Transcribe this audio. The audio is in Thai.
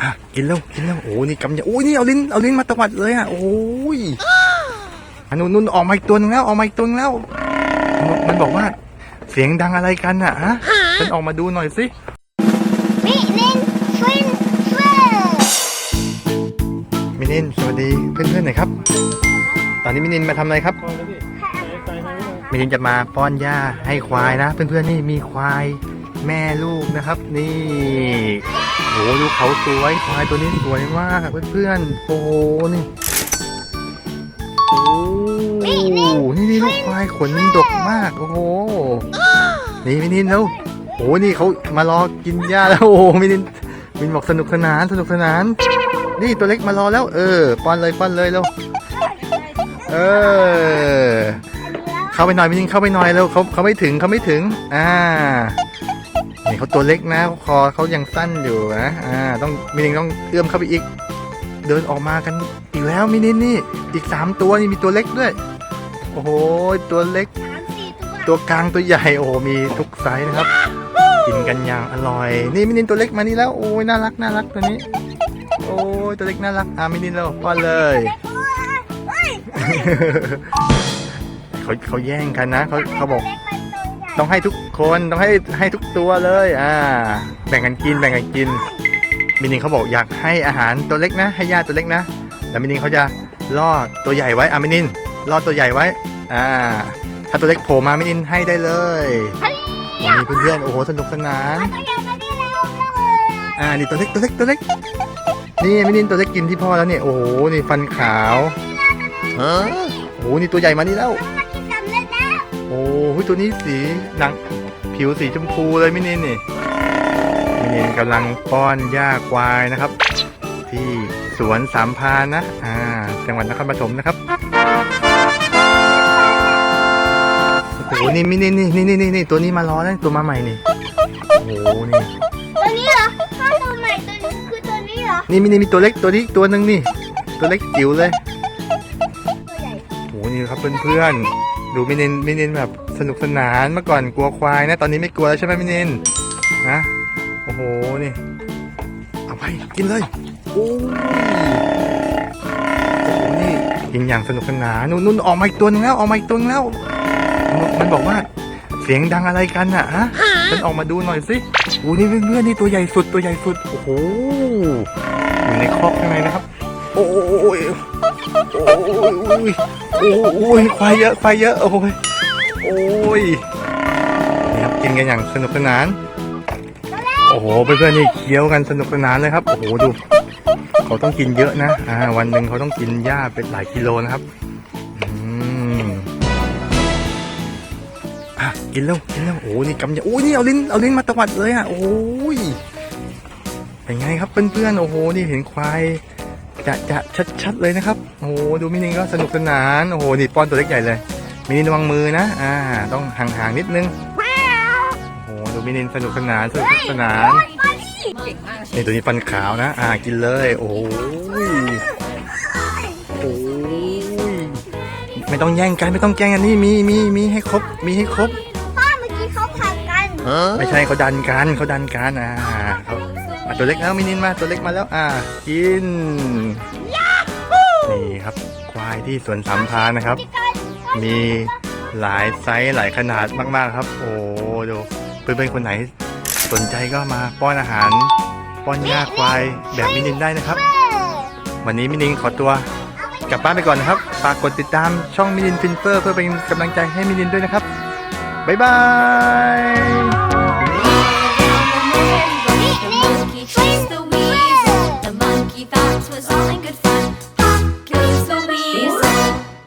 อะกินแล้วกินแล้วโอ้นี่กำยาโอ้ยนี่เอาลิ้นเอาลิ้นมาตวัดเลยอะโอ้ยอันนู้นนู้นออกมาอีกตัวนึงแล้วออกมาอีกตัวนึงแล้วมันมันบอกว่าเสียงดังอะไรกันอะฮะฉันออกมาดูหน่อยสิมินินฟินเฟอร์มินินสวัสดีเพื่อนๆหน่อยครับ ตอนนี้มินินมาทำอะไรครับมินินจะมาป้อนหญ้าให้ควายนะ เพื่อนๆนี่มีควาย แม่ลูกนะครับ นี่โหดูเขาสวยควายตัวนี้สวยมากเพื่อนๆโอ้โหนี่โอ้นี่นี่ลูกควายขนดกมาก โอ้โหนี่มินินแล้วโอ้นี่เขามารอกินหญ้าแล้วโอ้มินินมินบอกสนุกสนานสนุกสนาน นี่ตัวเล็กมารอแล้ว เออป้อนเลยป้อนเลยแล้วเออเข้าไปหน่อยมินินเข้าไปหน่อยแล้วเขาเขาไม่ถึงเขาไม่ถึง อ่า เขาตัวเล็กนะคอเขายังสั้นอยู่นะอ่าต้องมินินต้องเอื้อมเข้าไปอีก เดินออกมากันอีกแล้วมินินนี่อีกสามตัวนี่มีตัวเล็กด้วย โอ้โหตัวเล็ก สามสี่ตัวตัวกลางตัวใหญ่โอ้โหมีทุกไซส์นะครับ กินกันอย่างอร่อย นี่มินินตัวเล็กมานี่แล้วโอ้ยน่ารักน่ารักตัวนี้ โอ้ยตัวเล็กน่ารักอ่ามินินเราป้อนเลยเขาเขาแย่งกันนะเขาเขาบอก ต้องให้ทุกคนต้องให้ให้ทุกตัวเลยอ่าแบ่งกันกินแบ่งกันกินมินินเขาบอกอยากให้อาหารตัวเล็กนะ ให้ญาติตัวเล็กนะแต่มินินเขาจะล่อตัวใหญ่ไว้อะมินินล่อตัวใหญ่ไว้อ่าถ้าตัวเล็กโผล่มามินินให้ได้เลยนี่เพื่อนๆโอ้โหสนุกสนานตัวใหญ่มาดีแล้วอ่านี่ตัวเล็กตัวเล็กตัวเล็กนี่มินินตัวเล็กกินที่พ่อแล้วเนี่ยโอ้โหนี่ฟันขาวฮะโอ้โหนี่ตัวใหญ่มานี่แล้ว อ้โหตัวนี้สีหนังผิวสีชมพูเลยมินินนี่มินินกำลังป้อนหญ้าควายนะครับ ที่สวนสามพรานนะ อ่า จังหวัดนครปฐมนะครับโอ้โหนี่มินินนี่นี่นี่นี่ตัวนี้มารอแล้วตัวมาใหม่นี่โอ้โหนี่ตัวนี้เหรอข้าวตัวใหม่ตัวนี้คือตัวนี้เหรอนี่มินินมีตัวเล็กตัวนี้ตัวหนึ่งนี่ ตัวเล็กจิ๋วเลยตัวใหญ่โอ้โหนี่ครับเพื่อนๆ ดูมินินมินินแบบสนุกสนานเมื่อก่อนกลัวควายนะ ตอนนี้ไม่กลัวแล้วใช่ไหมมินินนะโอ้โหนี่เอาไปกินเลยโอ้โหนี่กินอย่างสนุกสนานนู่นนู่นออกมาอีกตัวนึงแล้วออกมาอีกตัวนึงแล้ว มันมันบอกว่าเสียงดังอะไรกันอะฮะฉันออกมาดูหน่อยสิโอ้โหนี่เพื่อนๆนี่ตัวใหญ่สุดตัวใหญ่สุดโอ้โหอยู่ในคอกข้างในนะครับ โอ้ยโอ้ย โอ้ยควายเยอะควายเยอะโอ้ยโอ้ยนี่ครับกินกันอย่างสนุกสนาน โอ้โหเพื่อนๆนี่เคี้ยวกันสนุกสนานเลยครับโอ้โหดู เขาต้องกินเยอะนะอ่าวันหนึ่งเขาต้องกินหญ้าเป็นหลายกิโลนะครับอืมอะกินแล้วกินแล้วโอ้นี่กำยาโอ้ยนี่เอาลิ้นเอาลิ้นมาตวัดเลยอะโอ้ยเป็นไงครับเพื่อนๆโอ้โหนี่เห็นควาย จะจะชัดๆเลยนะครับโอ้โหดูมินินก็สนุกสนานโอ้โหนี่ป้อนตัวเล็กใหญ่เลยมินินระวังมือนะอ่าต้องห่างๆนิดนึงโอ้โหดูมินินสนุกสนานสนุกสนานนี่ตัวนี้ฟันขาวนะ อ่ากินเลย โอ้ยโอ้ยไม่ต้องแย่งกันไม่ต้องแย่งกันนี่มีมีมีให้ครบมีให้ครบพ่อเมื่อกี้เขาผัดกันไม่ใช่เขาดันกันเขาดันกันอ่าเขา อะตัวเล็กแล้วมินินมาตัวเล็กมาแล้วอ่ากินนี่ครับควายที่สวนสามพรานนะครับ มีหลายไซส์หลายขนาดมากๆครับ โอ้ดูเพื่อนๆคนไหนสนใจก็มาป้อนอาหาร ป้อนหญ้าควายแบบมินินได้นะครับ วันนี้มินินขอตัวกลับบ้านไปก่อนนะครับฝากกดติดตามช่องมินินฟินเฟอร์เพื่อเป็นกำลังใจให้มินินด้วยนะครับบ๊ายบาย